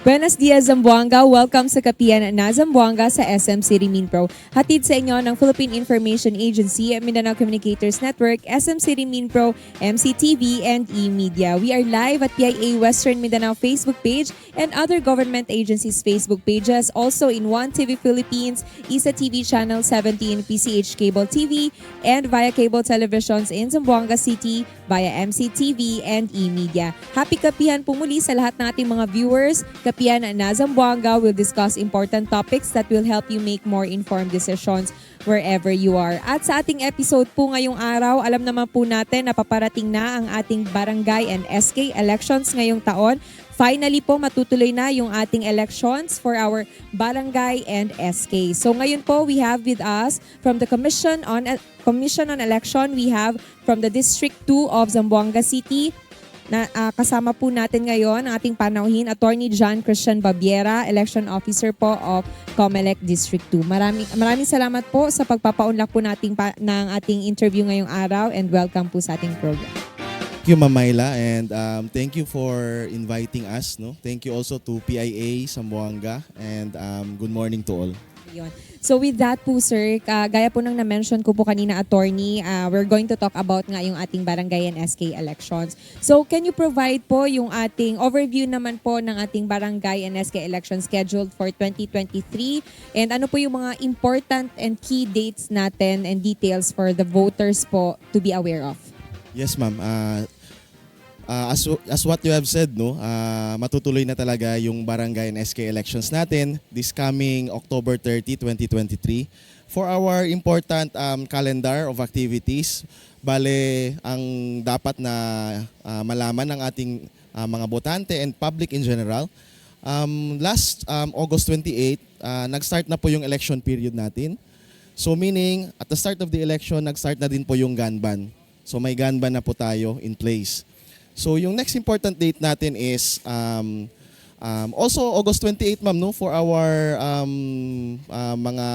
Buenos dias, Zamboanga. Welcome sa Kapian na Zamboanga sa SM City Minpro. Hatid sa inyo ng Philippine Information Agency, Mindanao Communicators Network, SM City Minpro, MCTV, and E-Media. We are live at PIA Western Mindanao Facebook page and other government agencies' Facebook pages. Also in One TV Philippines, ISA TV Channel 17, PCH Cable TV, and via cable televisions in Zamboanga City via MCTV and E-Media. Happy Kapihan po muli sa lahat ng ating mga viewers. Kapihan na Zamboanga will discuss important topics that will help you make more informed decisions wherever you are. At sa ating episode po ngayong araw, alam naman po natin na paparating na ang ating barangay and SK elections ngayong taon. Finally po matutuloy na yung ating elections for our barangay and SK. So ngayon po we have with us from the Commission on Commission on Election, we have from the District 2 of Zamboanga City, na ah, kasama po natin ngayon ang ating panauhin, Attorney John Christian Babiera, Election Officer po of COMELEC District 2. Maraming, maraming salamat po sa pagpapaunlak po nating pa, ng ating interview ngayong araw and welcome po sa ating program. Thank you, Ma'am Myla, and um, thank you for inviting us. No, thank you also to PIA Sambuanga, and um, good morning to all. Yun. So with that po sir, ka- gaya po ng na-mention ko po kanina attorney, ah, we're going to talk about nga yung ating barangay and SK elections. So can you provide po yung ating overview naman po ng ating barangay and SK elections scheduled for 2023 and ano po yung mga important and key dates natin and details for the voters po to be aware of? Yes, Ma'am. Uh, uh, as, as what you have said, no, uh, matutuloy na talaga yung barangay and SK elections natin this coming October 30, 2023. For our important um, calendar of activities, bale ang dapat na uh, malaman ng ating uh, mga botante and public in general, um, last um, August 28, uh, nag-start na po yung election period natin. So meaning, at the start of the election, nag-start na din po yung gun ban. So may gun ban na po tayo in place. So yung next important date natin is um, um, also August 28, ma'am, no, for our um, uh, mga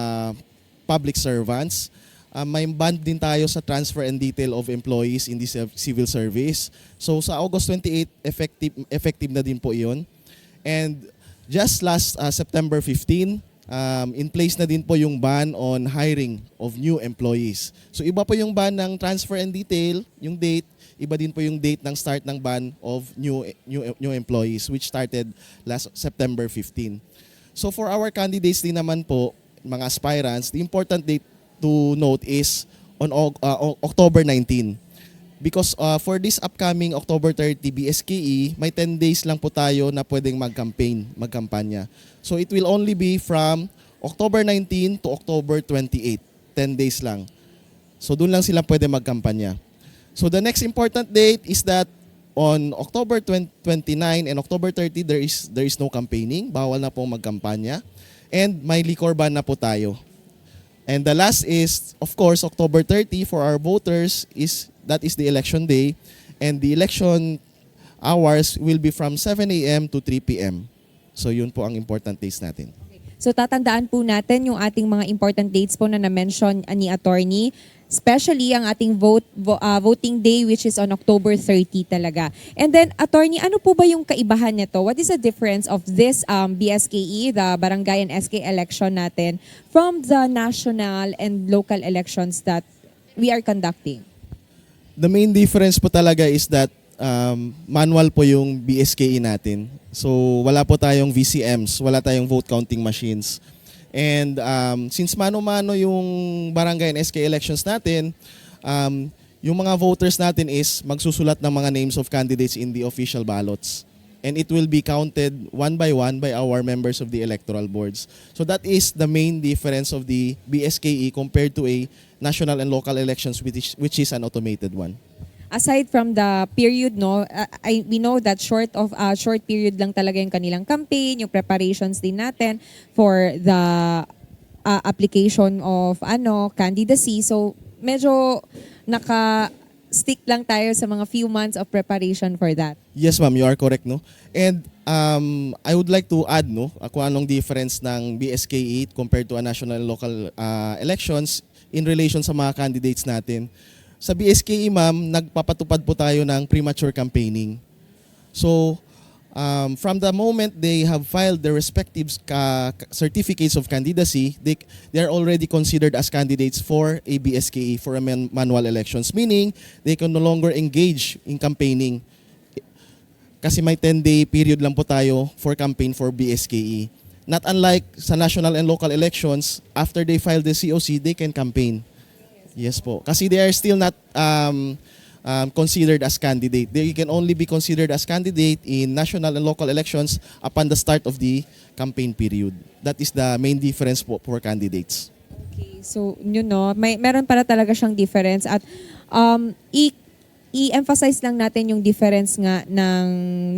public servants. Uh, may ban din tayo sa transfer and detail of employees in the civ- civil service. So sa August 28, effective, effective na din po iyon. And just last uh, September 15, um, in place na din po yung ban on hiring of new employees. So iba po yung ban ng transfer and detail, yung date, iba din po yung date ng start ng ban of new new new employees which started last September 15. So for our candidates din naman po, mga aspirants, the important date to note is on uh, October 19. Because uh, for this upcoming October 30 BSKE, may 10 days lang po tayo na pwedeng mag-campaign, magkampanya. So it will only be from October 19 to October 28. 10 days lang. So doon lang sila pwede magkampanya. So the next important date is that on October 20, 29 and October 30 there is there is no campaigning, bawal na pong magkampanya and may liquor ban na po tayo. And the last is of course October 30 for our voters is that is the election day and the election hours will be from 7 a.m. to 3 p.m. So yun po ang important days natin. So tatandaan po natin yung ating mga important dates po na na-mention ni attorney, especially ang ating vote vo- ah, voting day which is on October 30 talaga. And then attorney, ano po ba yung kaibahan nito? What is the difference of this um, BSKE, the Barangay and SK election natin from the national and local elections that we are conducting? The main difference po talaga is that um, manual po yung BSKE natin. So wala po tayong VCMs, wala tayong vote counting machines. And um, since mano-mano yung barangay and SK elections natin, um, yung mga voters natin is magsusulat ng mga names of candidates in the official ballots. And it will be counted one by one by our members of the electoral boards. So that is the main difference of the BSKE compared to a national and local elections which is, which is an automated one. Aside from the period no uh, I, we know that short of uh, short period lang talaga yung kanilang campaign yung preparations din natin for the uh, application of ano candidacy so medyo naka stick lang tayo sa mga few months of preparation for that Yes, ma'am, you are correct, no? And um, I would like to add, no, uh, kung anong difference ng BSKE compared to a national local uh, elections in relation sa mga candidates natin. Sa BSKE, ma'am, nagpapatupad po tayo ng premature campaigning. So, um, from the moment they have filed their respective ca- certificates of candidacy, they, they are already considered as candidates for a BSKE, for a man- manual elections, meaning they can no longer engage in campaigning kasi may 10-day period lang po tayo for campaign for BSKE. Not unlike sa national and local elections, after they file the COC, they can campaign. Yes po. Kasi they are still not um, um, considered as candidate. They can only be considered as candidate in national and local elections upon the start of the campaign period. That is the main difference po for candidates. Okay, so yun no, may meron para talaga siyang difference at um i i-emphasize lang natin yung difference nga ng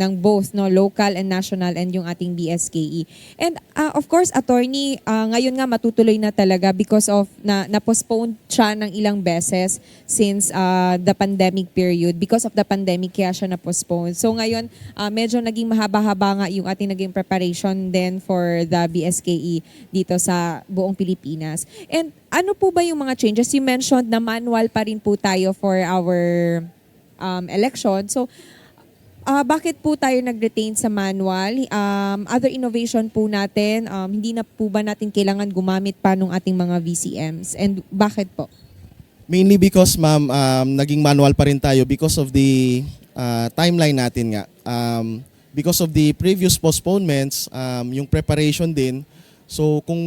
ng both no local and national and yung ating BSKE. And uh, of course attorney uh, ngayon nga matutuloy na talaga because of na na-postpone siya ng ilang beses since uh, the pandemic period because of the pandemic kaya siya na-postpone. So ngayon uh, medyo naging mahaba-haba nga yung ating naging preparation then for the BSKE dito sa buong Pilipinas. And ano po ba yung mga changes? You mentioned na manual pa rin po tayo for our um, election. So, ah, bakit po tayo nag-retain sa manual? Um, other innovation po natin, um, hindi na po ba natin kailangan gumamit pa ng ating mga VCMs? And bakit po? Mainly because ma'am, um, naging manual pa rin tayo because of the uh, timeline natin nga. Um, because of the previous postponements, um, yung preparation din. So kung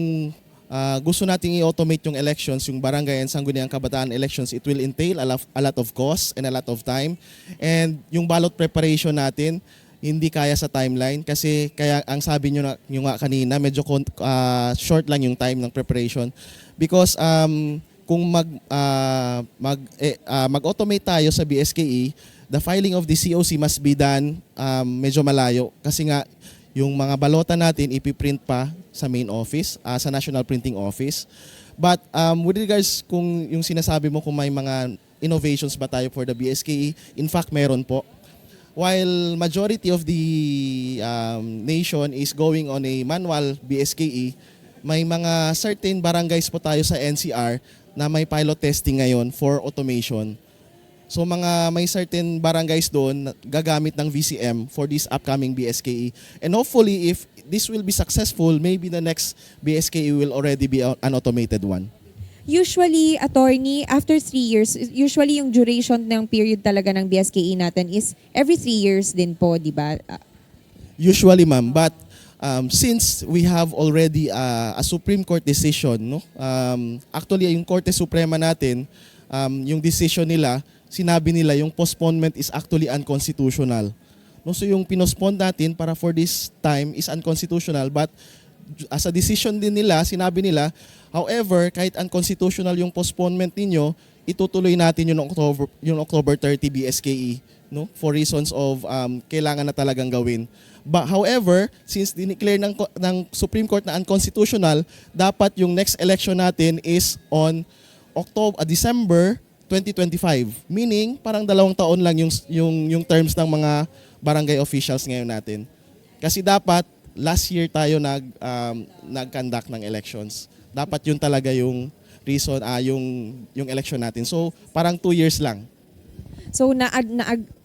uh, gusto nating i-automate yung elections, yung barangay and sangguniang kabataan elections, it will entail a lot, a lot of cost and a lot of time. And yung ballot preparation natin, hindi kaya sa timeline kasi kaya ang sabi nyo, na, nyo nga kanina, medyo uh, short lang yung time ng preparation. Because um, kung mag ah, mag eh, ah, mag-automate tayo sa BSKE, the filing of the COC must be done um, medyo malayo kasi nga yung mga balota natin ipiprint pa sa main office, ah, sa National Printing Office. But um, with regards kung yung sinasabi mo kung may mga innovations ba tayo for the BSKE, in fact meron po. While majority of the um, nation is going on a manual BSKE, may mga certain barangays po tayo sa NCR na may pilot testing ngayon for automation. So mga may certain barangays doon gagamit ng VCM for this upcoming BSKE. And hopefully if this will be successful, maybe the next BSKE will already be an automated one. Usually, attorney, after three years, usually yung duration ng period talaga ng BSKE natin is every three years din po, di ba? Usually, ma'am. But um, since we have already uh, a Supreme Court decision, no? Um, actually, yung Korte Suprema natin, um, yung decision nila, sinabi nila yung postponement is actually unconstitutional. No, so yung pinospond natin para for this time is unconstitutional but as a decision din nila, sinabi nila, however, kahit unconstitutional yung postponement ninyo, itutuloy natin yung October, yung October 30 BSKE no for reasons of um, kailangan na talagang gawin. But however, since dineclare ng ng Supreme Court na unconstitutional, dapat yung next election natin is on October, ah, December 2025. Meaning, parang dalawang taon lang yung yung yung terms ng mga barangay officials ngayon natin. Kasi dapat last year tayo nag um, nag-conduct ng elections. Dapat yun talaga yung reason ah yung yung election natin. So, parang two years lang. So na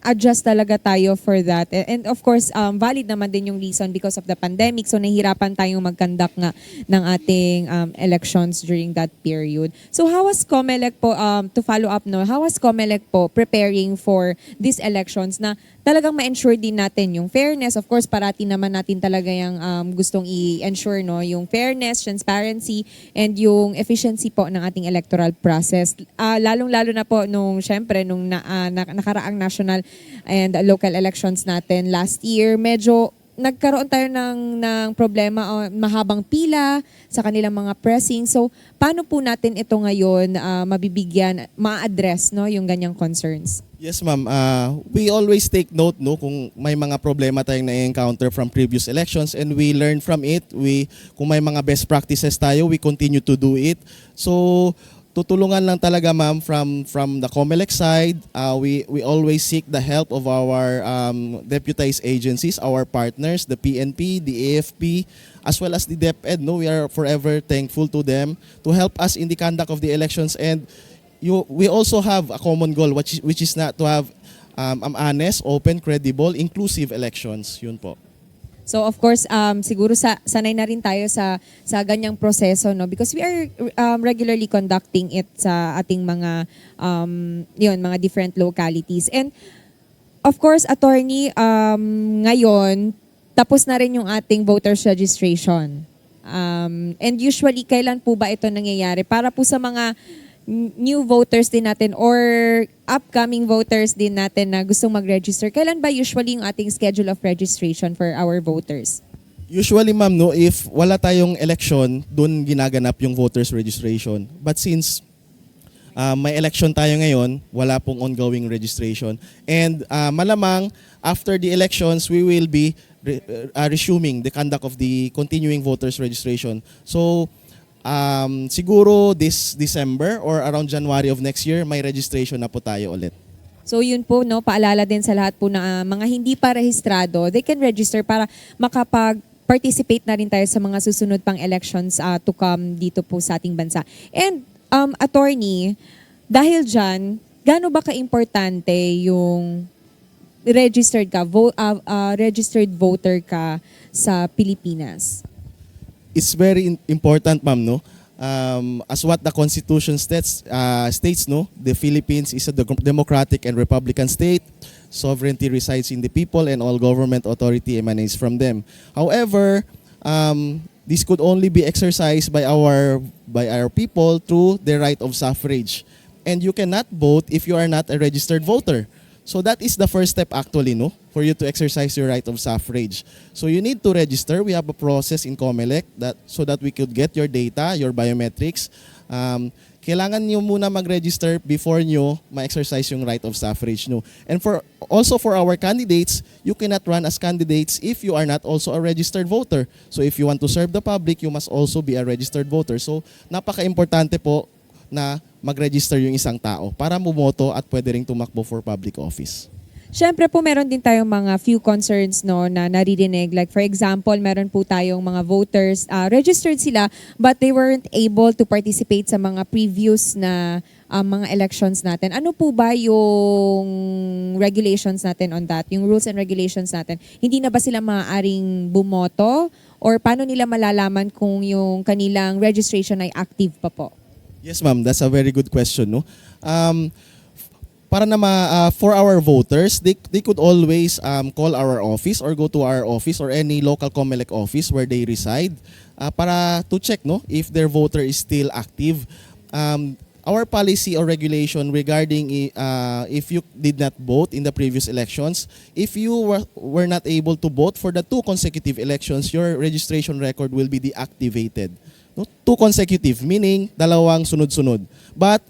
na-adjust talaga tayo for that. And of course, um, valid naman din yung reason because of the pandemic. So nahihirapan tayong mag-conduct nga ng ating um, elections during that period. So how was COMELEC po, um, to follow up no, how was COMELEC po preparing for these elections na talagang ma-ensure din natin yung fairness. Of course, parati naman natin talaga yung um, gustong i-ensure no, yung fairness, transparency, and yung efficiency po ng ating electoral process. Ah, lalong-lalo na po nung, syempre, nung na, na- nakaraang national and local elections natin last year, medyo nagkaroon tayo ng, ng problema o mahabang pila sa kanilang mga pressing. So, paano po natin ito ngayon ah, mabibigyan, ma-address no, yung ganyang concerns? Yes, ma'am. Uh, we always take note no kung may mga problema tayong na-encounter from previous elections and we learn from it. We kung may mga best practices tayo, we continue to do it. So tutulungan lang talaga ma'am from from the COMELEC side. Uh, we we always seek the help of our um, deputized agencies, our partners, the PNP, the AFP, as well as the DepEd. No, we are forever thankful to them to help us in the conduct of the elections and you we also have a common goal which which is not to have um, honest, open, credible, inclusive elections. Yun po. So of course, um, siguro sa, sanay na rin tayo sa sa ganyang proseso, no? Because we are um, regularly conducting it sa ating mga um, yun, mga different localities. And of course, attorney, um, ngayon tapos na rin yung ating voters registration. Um, and usually, kailan po ba ito nangyayari? Para po sa mga new voters din natin or upcoming voters din natin na gustong mag-register, kailan ba usually yung ating schedule of registration for our voters? Usually, ma'am, no, if wala tayong election, doon ginaganap yung voters registration. But since uh, may election tayo ngayon, wala pong ongoing registration. And uh, malamang, after the elections, we will be re- uh, resuming the conduct of the continuing voters registration. So, um, siguro this December or around January of next year, may registration na po tayo ulit. So yun po, no, paalala din sa lahat po na ah, mga hindi pa rehistrado, they can register para makapag participate na rin tayo sa mga susunod pang elections ah, to come dito po sa ating bansa. And um, attorney, dahil dyan, gaano ba ka-importante yung registered ka, vo- ah, ah, registered voter ka sa Pilipinas? It's very important, ma'am, no? Um, as what the Constitution states, uh, states, no, the Philippines is a de- democratic and republican state. Sovereignty resides in the people, and all government authority emanates from them. However, um, this could only be exercised by our by our people through the right of suffrage, and you cannot vote if you are not a registered voter. So that is the first step actually, no? For you to exercise your right of suffrage. So you need to register. We have a process in COMELEC that so that we could get your data, your biometrics. Um, kailangan nyo muna mag-register before nyo ma-exercise yung right of suffrage nyo. And for also for our candidates, you cannot run as candidates if you are not also a registered voter. So if you want to serve the public, you must also be a registered voter. So napaka-importante po na mag-register yung isang tao para bumoto at pwede ring tumakbo for public office. Siyempre po meron din tayong mga few concerns no na naririnig. Like for example, meron po tayong mga voters, ah, registered sila but they weren't able to participate sa mga previous na ah, mga elections natin. Ano po ba yung regulations natin on that? Yung rules and regulations natin? Hindi na ba sila maaaring bumoto? Or paano nila malalaman kung yung kanilang registration ay active pa po? Yes, ma'am. That's a very good question. No? Um, para na ma, uh, for our voters, they, they could always um, call our office or go to our office or any local COMELEC office where they reside uh, para to check no if their voter is still active. Um, our policy or regulation regarding uh, if you did not vote in the previous elections, if you were, were not able to vote for the two consecutive elections, your registration record will be deactivated. No? Two consecutive, meaning dalawang sunod-sunod. But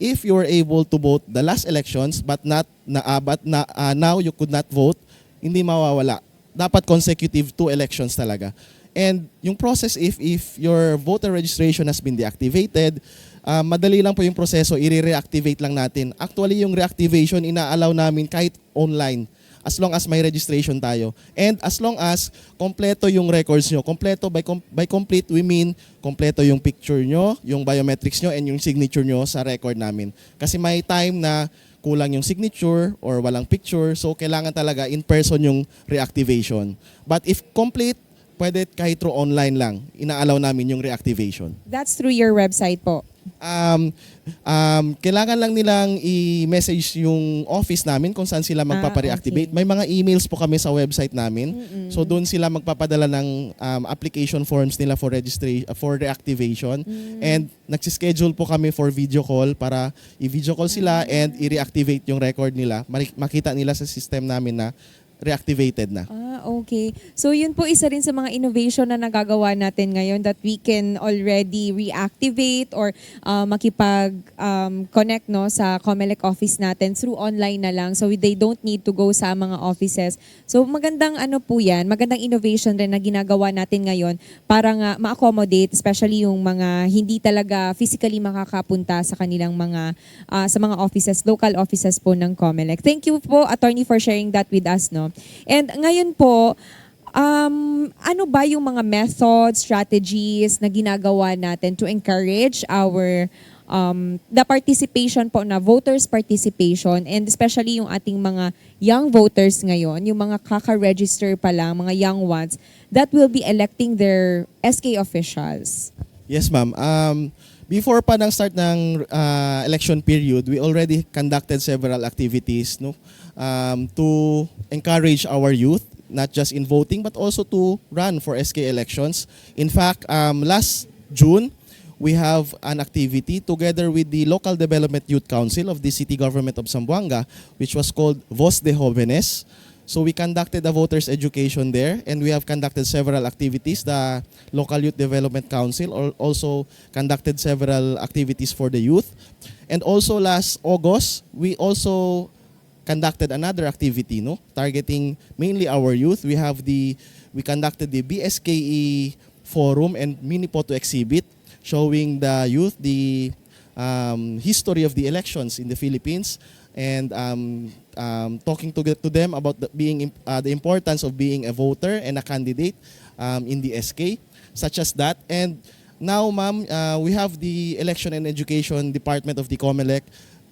if you were able to vote the last elections but not na ah, but na ah, now you could not vote, hindi mawawala. Dapat consecutive two elections talaga. And yung process if if your voter registration has been deactivated, ah, madali lang po yung proseso, i-reactivate lang natin. Actually, yung reactivation ina-allow namin kahit online as long as may registration tayo. And as long as kompleto yung records nyo. Kompleto, by, com- by complete, we mean kompleto yung picture nyo, yung biometrics nyo, and yung signature nyo sa record namin. Kasi may time na kulang yung signature or walang picture, so kailangan talaga in person yung reactivation. But if complete, pwede kahit through online lang. Inaalaw namin yung reactivation. That's through your website po. Um, um, kailangan lang nilang i-message yung office namin kung saan sila magpapa-reactivate. okay. May mga emails po kami sa website namin. So doon sila magpapadala ng um, application forms nila for registration for reactivation and nagsi-schedule po kami for video call para i-video call sila and i-reactivate yung record nila. Makita nila sa system namin na reactivated na. Ah, okay. So yun po isa rin sa mga innovation na nagagawa natin ngayon that we can already reactivate or uh, makipag-connect no, sa COMELEC office natin through online na lang. So they don't need to go sa mga offices. So magandang ano po yan, magandang innovation rin na ginagawa natin ngayon para nga ma-accommodate especially yung mga hindi talaga physically makakapunta sa kanilang mga ah, sa mga offices, local offices po ng COMELEC. Thank you po attorney for sharing that with us no. And ngayon po um, ano ba yung mga methods, strategies na ginagawa natin to encourage our um, the participation po na voters participation and especially yung ating mga young voters ngayon, yung mga kaka-register pa lang, mga young ones, that will be electing their SK officials. Yes, ma'am. Um, before pa ng start ng uh, election period, we already conducted several activities no, um, to encourage our youth, not just in voting, but also to run for SK elections. In fact, um, last June, we have an activity together with the Local Development Youth Council of the City Government of Zamboanga, which was called Voz de Jóvenes. So we conducted a voters education there and we have conducted several activities. The Local Youth Development Council also conducted several activities for the youth. And also last August, we also conducted another activity no targeting mainly our youth. We have the we conducted the BSKE forum and mini photo exhibit showing the youth the um, history of the elections in the Philippines and um, um, talking to, to them about the, being uh, the importance of being a voter and a candidate um, in the SK, such as that. And now, ma'am, uh, we have the Election and Education Department of the COMELEC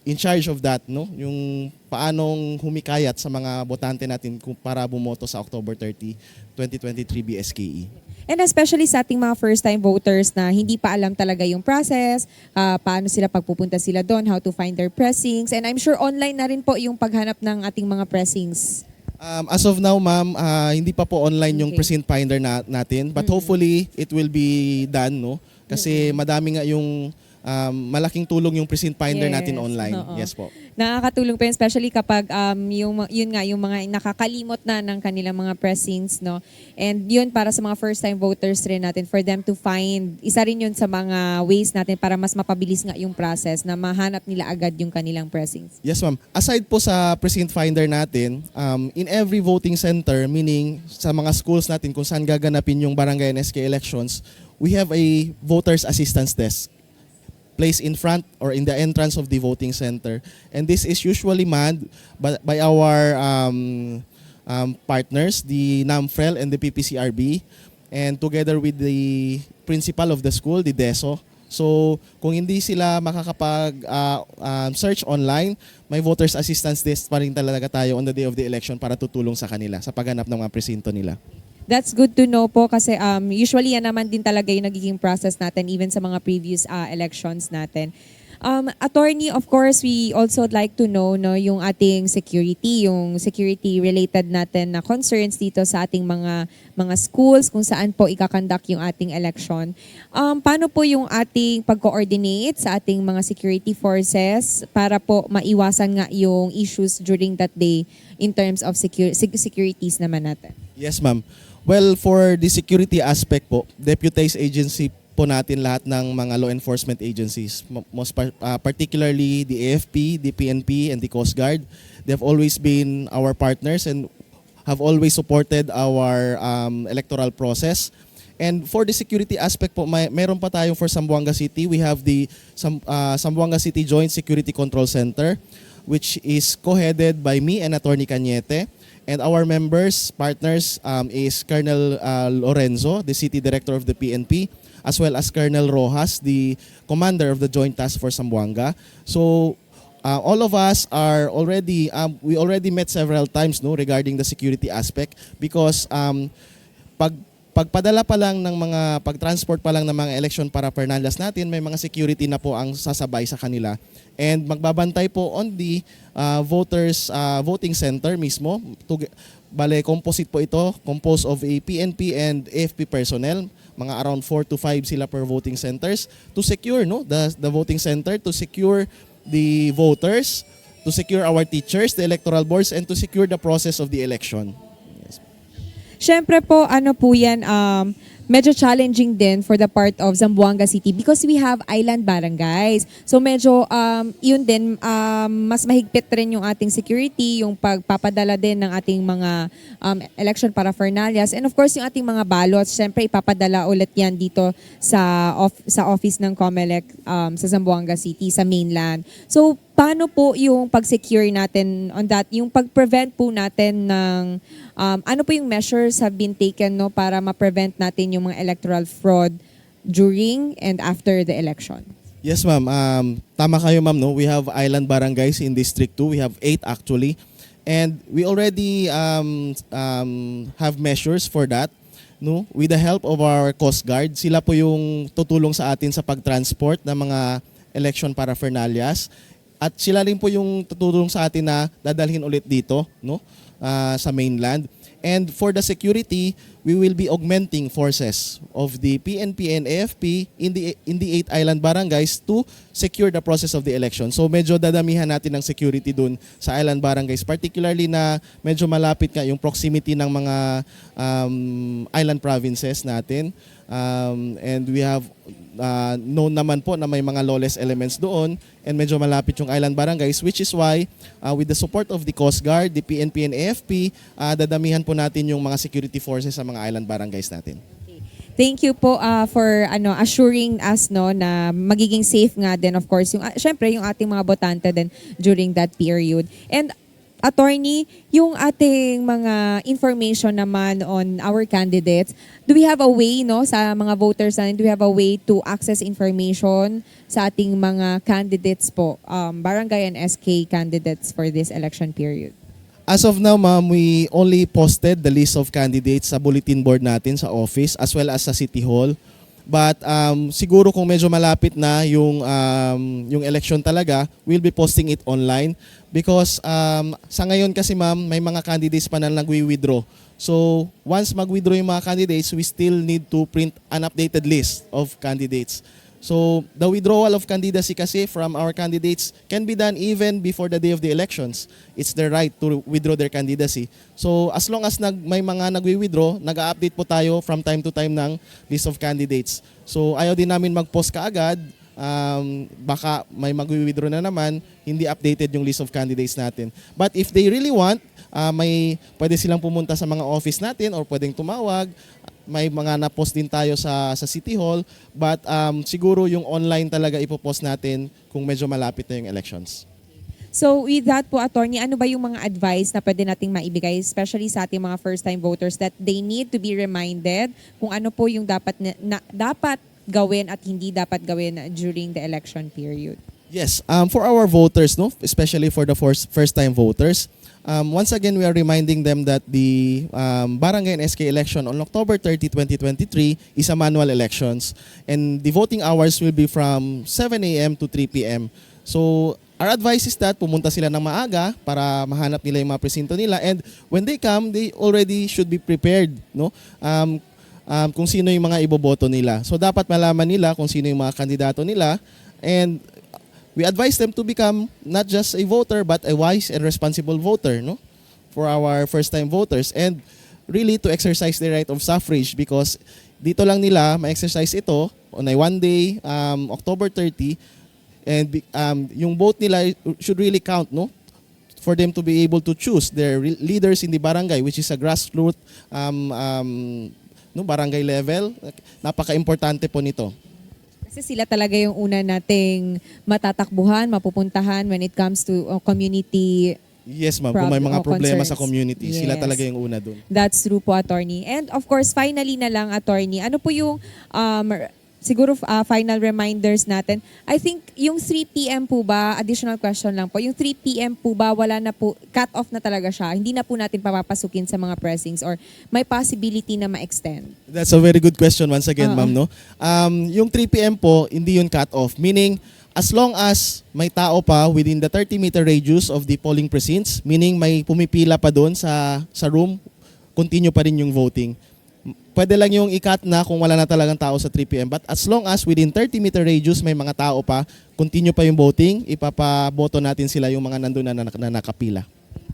in charge of that, no? Yung paanong humikayat sa mga botante natin kung para bumoto sa October 30, 2023 BSKE. And especially sa ating mga first-time voters na hindi pa alam talaga yung process, ah, paano sila pagpupunta sila doon, how to find their pressings. And I'm sure online na rin po yung paghanap ng ating mga pressings. Um, as of now, ma'am, ah, hindi pa po online yung Okay. precinct finder na, natin. But hopefully, it will be done, no? Kasi madami nga yung um, malaking tulong yung precinct finder natin Yes, online. oo. Yes po. Nakakatulong po yun, especially kapag um, yung, yun nga, yung mga nakakalimot na ng kanilang mga pressings, no? And yun para sa mga first-time voters rin natin, for them to find, isa rin yun sa mga ways natin para mas mapabilis nga yung process na mahanap nila agad yung kanilang pressings. Yes, ma'am. Aside po sa precinct finder natin, um, in every voting center, meaning sa mga schools natin kung saan gaganapin yung barangay and SK elections, we have a voters assistance desk placed in front or in the entrance of the voting center. And this is usually manned by, by our um, um, partners, the NAMFREL and the PPCRB, and together with the principal of the school, the DESO. So, kung hindi sila makakapag ah, um, search online, may voters assistance desk pa rin talaga tayo on the day of the election para tutulong sa kanila sa pagganap ng mga presinto nila. That's good to know po kasi um, usually yan naman din talaga yung nagiging process natin even sa mga previous uh, elections natin. Um, attorney, of course, we also would like to know no, yung ating security, yung security related natin na concerns dito sa ating mga mga schools kung saan po ikakandak yung ating election. Um, paano po yung ating pag-coordinate sa ating mga security forces para po maiwasan nga yung issues during that day in terms of secur- sec- securities naman natin? Yes, ma'am. Well, for the security aspect po, deputized agency po natin lahat ng mga law enforcement agencies. Mo- Most par- uh, particularly the AFP, the PNP, and the Coast Guard. They have always been our partners and have always supported our um, electoral process. And for the security aspect po, may, meron pa tayong for Zamboanga City. We have the Sam, uh, Zamboanga City Joint Security Control Center, which is co-headed by me and Attorney Cañete. And our members, partners, um, is Colonel uh, Lorenzo, the City Director of the PNP, as well as Colonel Rojas, the Commander of the Joint Task Force Zamboanga. So, uh, all of us are already, um, we already met several times no, regarding the security aspect because um, pag pagpadala pa lang ng mga pag-transport pa lang ng mga election para Fernandez natin, may mga security na po ang sasabay sa kanila. And magbabantay po on the uh, voters uh, voting center mismo. Tug- bale, composite po ito, composed of a PNP and AFP personnel. Mga around 4 to 5 sila per voting centers to secure no the, the voting center, to secure the voters, to secure our teachers, the electoral boards, and to secure the process of the election. Siyempre po, ano po yan, um, medyo challenging din for the part of Zamboanga City because we have island barangays. So medyo um, yun din, um, mas mahigpit rin yung ating security, yung pagpapadala din ng ating mga um, election paraphernalias. And of course, yung ating mga ballots, siyempre ipapadala ulit yan dito sa, off- sa office ng COMELEC um, sa Zamboanga City, sa mainland. So paano po yung pag-secure natin on that, yung pag-prevent po natin ng um, ano po yung measures have been taken no para ma-prevent natin yung mga electoral fraud during and after the election? Yes, ma'am. Um, tama kayo, ma'am. No? We have island barangays in District 2. We have eight actually. And we already um, um, have measures for that. No? With the help of our Coast Guard, sila po yung tutulong sa atin sa pag-transport ng mga election paraphernalias. At sila rin po yung tutulong sa atin na dadalhin ulit dito no? Ah, sa mainland. And for the security, we will be augmenting forces of the PNP and AFP in the in the eight island barangays to secure the process of the election. So medyo dadamihan natin ng security dun sa island barangays, particularly na medyo malapit nga yung proximity ng mga um, island provinces natin. Um, and we have uh, known naman po na may mga lawless elements doon and medyo malapit yung island barangays which is why uh, with the support of the Coast Guard, the PNP and AFP, uh, dadamihan po natin yung mga security forces sa mga island barangays natin. Thank you po ah, for ano assuring us no na magiging safe nga din of course yung ah, syempre yung ating mga botante din during that period. And attorney, yung ating mga information naman on our candidates, do we have a way no sa mga voters natin, do we have a way to access information sa ating mga candidates po, um, barangay and SK candidates for this election period? As of now, ma'am, we only posted the list of candidates sa bulletin board natin sa office as well as sa City Hall. But um, siguro kung medyo malapit na yung um, yung election talaga, we'll be posting it online because um, sa ngayon kasi ma'am, may mga candidates pa na nagwi-withdraw. So, once mag-withdraw yung mga candidates, we still need to print an updated list of candidates. So, the withdrawal of candidacy kasi from our candidates can be done even before the day of the elections. It's their right to withdraw their candidacy. So, as long as nag, may mga nagwi-withdraw, nag-update po tayo from time to time ng list of candidates. So, ayaw din namin mag-post kaagad. Um, baka may magwi-withdraw na naman, hindi updated yung list of candidates natin. But if they really want, ah, may pwede silang pumunta sa mga office natin or pwedeng tumawag may mga na-post din tayo sa sa City Hall but um, siguro yung online talaga ipopost natin kung medyo malapit na yung elections. So with that po, attorney, ano ba yung mga advice na pwede nating maibigay, especially sa ating mga first-time voters that they need to be reminded kung ano po yung dapat na, na- dapat gawin at hindi dapat gawin during the election period? Yes, um, for our voters, no, especially for the first first-time voters, um, once again we are reminding them that the um, Barangay and SK election on October 30, 2023 is a manual elections and the voting hours will be from 7 a.m. to 3 p.m. So our advice is that pumunta sila ng maaga para mahanap nila yung mga presinto nila and when they come, they already should be prepared, no? Um, um, kung sino yung mga iboboto nila. So dapat malaman nila kung sino yung mga kandidato nila and we advise them to become not just a voter but a wise and responsible voter no? For our first time voters and really to exercise their right of suffrage because dito lang nila ma-exercise ito on a one day um, October 30 and um, yung vote nila should really count no? For them to be able to choose their leaders in the barangay which is a grassroots um, um, no barangay level. Napaka-importante po nito Kasi sila talaga yung una nating matatakbuhan, mapupuntahan when it comes to uh, community Yes, ma'am. Kung may mga problema sa concerns. community, sila Yes. talaga yung una doon. That's true po, attorney. And of course, finally na lang, attorney, ano po yung um, siguro uh, final reminders natin? I think yung 3 p.m. po ba, additional question lang po, yung 3 p.m. po ba, wala na po, cut off na talaga siya, hindi na po natin papapasukin sa mga pressings or may possibility na ma-extend? That's a very good question once again, Oo. ma'am. No? Um, yung 3 p.m. po, hindi yun cut off. Meaning, as long as may tao pa within the 30-meter radius of the polling precincts, meaning may pumipila pa doon sa, sa room, continue pa rin yung voting. Pwede lang yung i-cut na kung wala na talagang tao sa 3 p.m. But as long as within 30-meter radius may mga tao pa, continue pa yung voting, ipapaboto natin sila yung mga nandun na, na, na nakapila.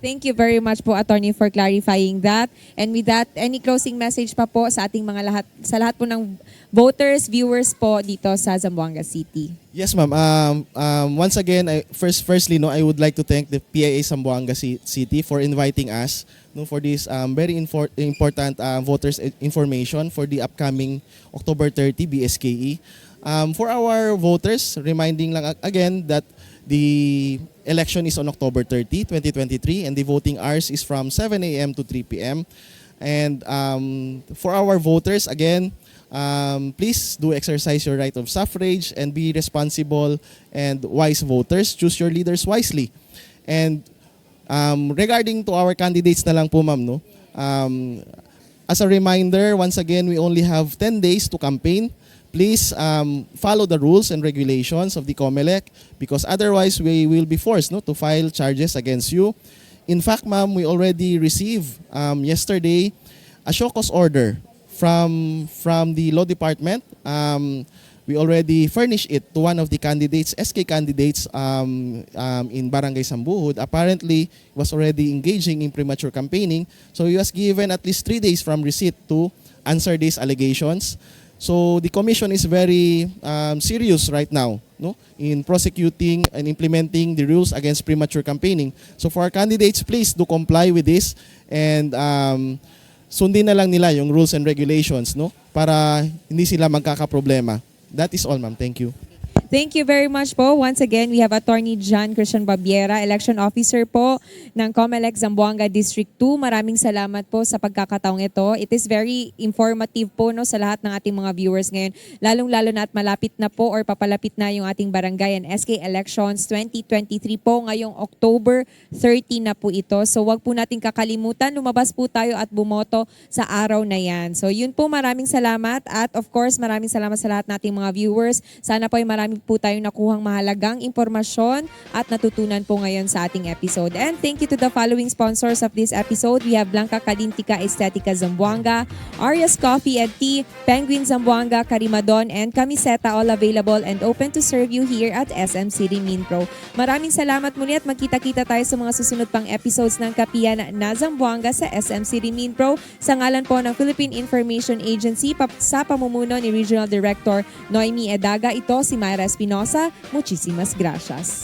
Thank you very much po, attorney, for clarifying that. And with that, any closing message pa po sa ating mga lahat, sa lahat po ng voters, viewers po dito sa Zamboanga City? Yes, ma'am. Um, um, once again, I, first, firstly, no, I would like to thank the PIA Zamboanga Ci- City for inviting us no, for this um, very infor- important uh, voters information for the upcoming October 30 BSKE. Um, for our voters, reminding lang ag- again that the election is on October 30, 2023, and the voting hours is from 7 a.m. to 3 p.m. And um, for our voters, again, um, please do exercise your right of suffrage and be responsible and wise voters. Choose your leaders wisely. And um, regarding to our candidates na lang po ma'am, no? Um, as a reminder, once again, we only have 10 days to campaign. Please um, follow the rules and regulations of the COMELEC because otherwise we will be forced no, to file charges against you. In fact, ma'am, we already received um, yesterday a show cause order from from the law department. Um, we already furnished it to one of the candidates, SK candidates um, um, in Barangay Sambuhud. Apparently, was already engaging in premature campaigning. So he was given at least three days from receipt to answer these allegations. So the commission is very um, serious right now no, in prosecuting and implementing the rules against premature campaigning. So for our candidates, please do comply with this and um, sundin na lang nila yung rules and regulations no para hindi sila magkakaproblema. That is all, ma'am. Thank you. Thank you very much po. Once again, we have Attorney John Christian Babiera, Election Officer po ng COMELEC Zamboanga District 2. Maraming salamat po sa pagkakataong ito. It is very informative po no, sa lahat ng ating mga viewers ngayon. Lalong-lalo na at malapit na po or papalapit na yung ating barangay and SK Elections 2023 po ngayong October 30 na po ito. So wag po natin kakalimutan, lumabas po tayo at bumoto sa araw na yan. So yun po, maraming salamat at of course, maraming salamat sa lahat nating mga viewers. Sana po ay marami po tayong nakuhang mahalagang impormasyon at natutunan po ngayon sa ating episode. And thank you to the following sponsors of this episode. We have Blanca Kalintika Estetica Zamboanga, Arias Coffee and Tea, Penguin Zamboanga, Karimadon, and Camiseta all available and open to serve you here at SM City Minpro. Maraming salamat muli at magkita-kita tayo sa mga susunod pang episodes ng Kapiyan na Zamboanga sa SM City Minpro sa ngalan po ng Philippine Information Agency sa pamumuno ni Regional Director Noemi Edaga. Ito si Myra Espinosa. Muchísimas gracias.